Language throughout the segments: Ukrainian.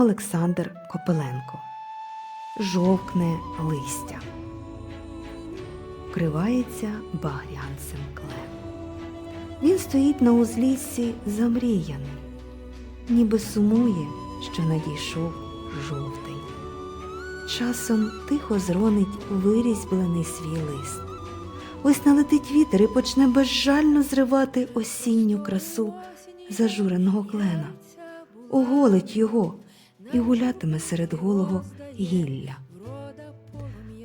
Олександр Копеленко. Жовкне листя. Вкривається багрянцем клен. Він стоїть на узліссі замріяний, ніби сумує, що надійшов жовтий. Часом тихо зронить вирізьблений свій лист. Ось налетить вітер і почне безжально зривати осінню красу зажуреного клена, оголить його і гулятиме серед голого гілля.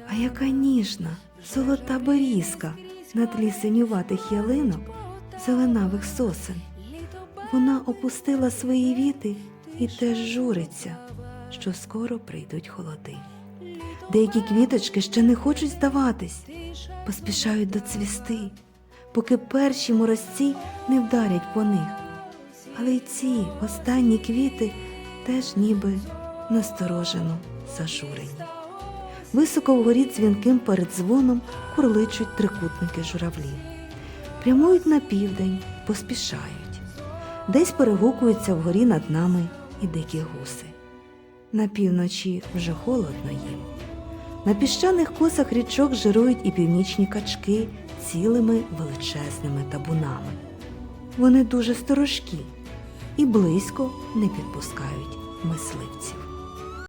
А яка ніжна, золота берізка на тлі синюватих ялинок, зеленавих сосен. Вона опустила свої віти і теж журиться, що скоро прийдуть холоди. Деякі квіточки ще не хочуть здаватись, поспішають доцвісти, поки перші морозці не вдарять по них. Але й ці останні квіти теж ніби насторожено зажурені. Високо вгорі дзвінким передзвоном курличуть трикутники журавлів. Прямують на південь, поспішають. Десь перегукуються вгорі над нами і дикі гуси. На півночі вже холодно їм. На піщаних косах річок жирують і північні качки цілими величезними табунами. Вони дуже сторожкі і близько не підпускають мисливців.